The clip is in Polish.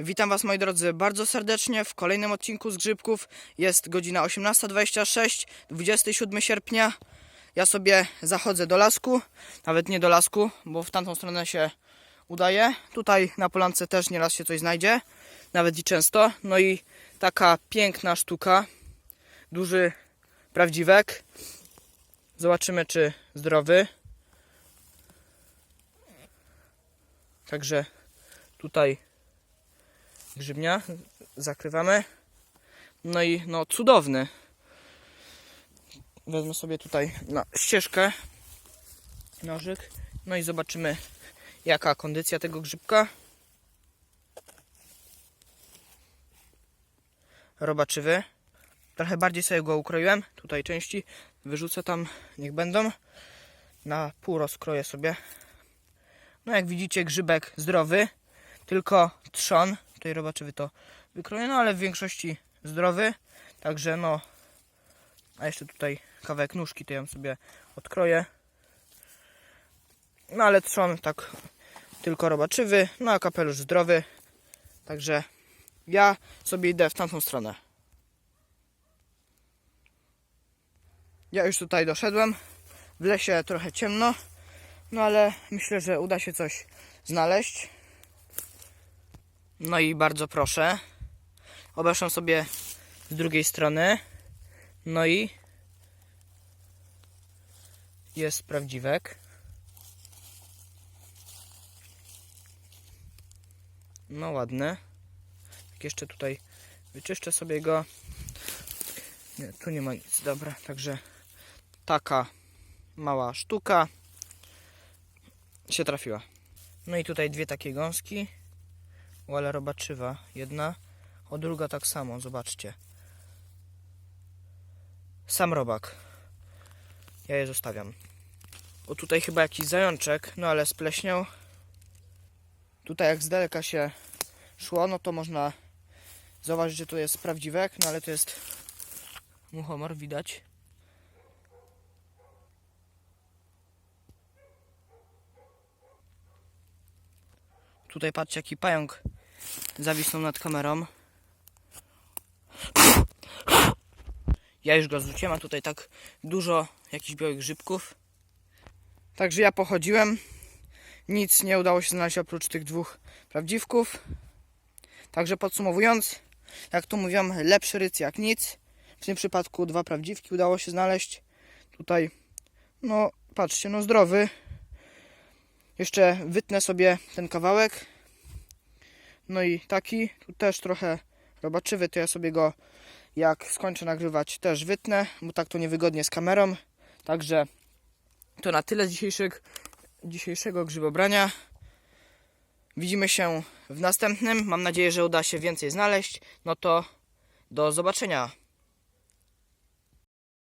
Witam Was moi drodzy bardzo serdecznie w kolejnym odcinku z Grzybków. Jest godzina 18.26, 27 sierpnia. Ja sobie zachodzę do lasku, nawet nie do lasku, bo w tamtą stronę się udaje. Tutaj na polance też nieraz się coś znajdzie, nawet i często. No i taka piękna sztuka, duży prawdziwek. Zobaczymy czy zdrowy. Także tutaj grzybnia zakrywamy. No i no cudowny. Wezmę sobie tutaj na ścieżkę nożyk. No i zobaczymy jaka kondycja tego grzybka. Robaczywy. Trochę bardziej sobie go ukroiłem. Tutaj części wyrzucę tam, niech będą. Na pół rozkroję sobie. No jak widzicie grzybek zdrowy, tylko trzon. Tutaj robaczywy to wykroję, no ale w większości zdrowy. Także no, a jeszcze tutaj kawałek nóżki, to ja sobie odkroję. No ale trzon tak tylko robaczywy, no a kapelusz zdrowy. Także ja sobie idę w tamtą stronę. Ja już tutaj doszedłem. W lesie trochę ciemno, no ale myślę, że uda się coś znaleźć. No i bardzo proszę. Obeszłam sobie z drugiej strony. No i jest prawdziwek. No ładny. Jak jeszcze tutaj wyczyszczę sobie go. Nie, tu nie ma nic. Dobra, także taka mała sztuka się trafiła. No i tutaj dwie takie gąski. O, ale robaczywa jedna, o druga tak samo, zobaczcie. Sam robak. Ja je zostawiam. O tutaj chyba jakiś zajączek, no ale spleśniał. Tutaj jak z daleka się szło, no to można zauważyć, że to jest prawdziwek, no ale to jest muchomor, widać. Tutaj patrzcie jaki pająk zawisnął nad kamerą. Ja już go zrzuciłem, a tutaj tak dużo jakichś białych grzybków. Także ja pochodziłem. Nic nie udało się znaleźć oprócz tych dwóch prawdziwków. Także podsumowując, jak tu mówią, lepszy ryc jak nic. W tym przypadku dwa prawdziwki udało się znaleźć. Tutaj, no patrzcie, no zdrowy. Jeszcze wytnę sobie ten kawałek. No i taki, tu też trochę robaczywy, to ja sobie go jak skończę nagrywać też wytnę, bo tak to niewygodnie z kamerą. Także to na tyle dzisiejszych, dzisiejszego grzybobrania. Widzimy się w następnym. Mam nadzieję, że uda się więcej znaleźć. No to do zobaczenia.